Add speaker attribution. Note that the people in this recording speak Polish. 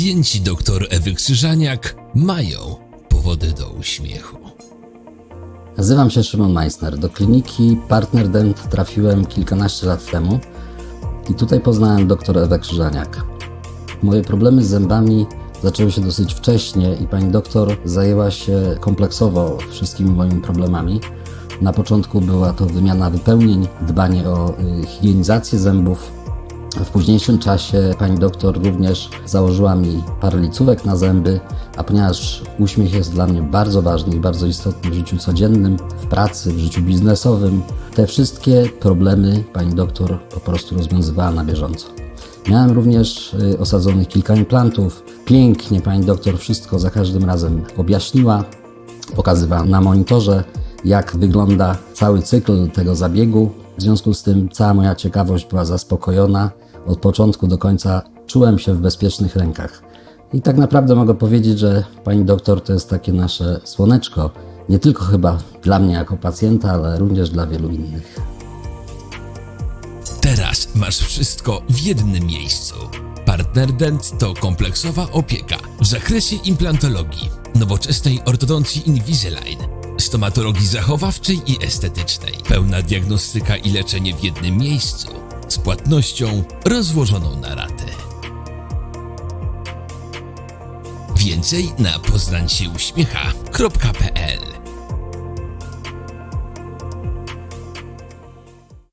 Speaker 1: Pacjenci dr Ewy Krzyżaniak mają powody do uśmiechu.
Speaker 2: Nazywam się Szymon Meissner. Do kliniki Partner Dent trafiłem kilkanaście lat temu i tutaj poznałem dr Ewę Krzyżaniak. Moje problemy z zębami zaczęły się dosyć wcześnie i pani doktor zajęła się kompleksowo wszystkimi moimi problemami. Na początku była to wymiana wypełnień, dbanie o y, higienizację zębów, w późniejszym czasie pani doktor również założyła mi parę licówek na zęby, a ponieważ uśmiech jest dla mnie bardzo ważny i bardzo istotny w życiu codziennym, w pracy, w życiu biznesowym, te wszystkie problemy pani doktor po prostu rozwiązywała na bieżąco. Miałem również y, osadzonych kilka implantów. Pięknie pani doktor wszystko za każdym razem objaśniła, pokazywała na monitorze, jak wygląda cały cykl tego zabiegu. W związku z tym cała moja ciekawość była zaspokojona. Od początku do końca czułem się w bezpiecznych rękach. I tak naprawdę mogę powiedzieć, że pani doktor to jest takie nasze słoneczko, nie tylko chyba dla mnie jako pacjenta, ale również dla wielu innych.
Speaker 1: Teraz masz wszystko w jednym miejscu. Partner Dent to kompleksowa opieka w zakresie implantologii, nowoczesnej ortodoncji Invisalign, stomatologii zachowawczej i estetycznej. Pełna diagnostyka i leczenie w jednym miejscu z płatnością rozłożoną na raty. Więcej na poznańsieuśmiecha.pl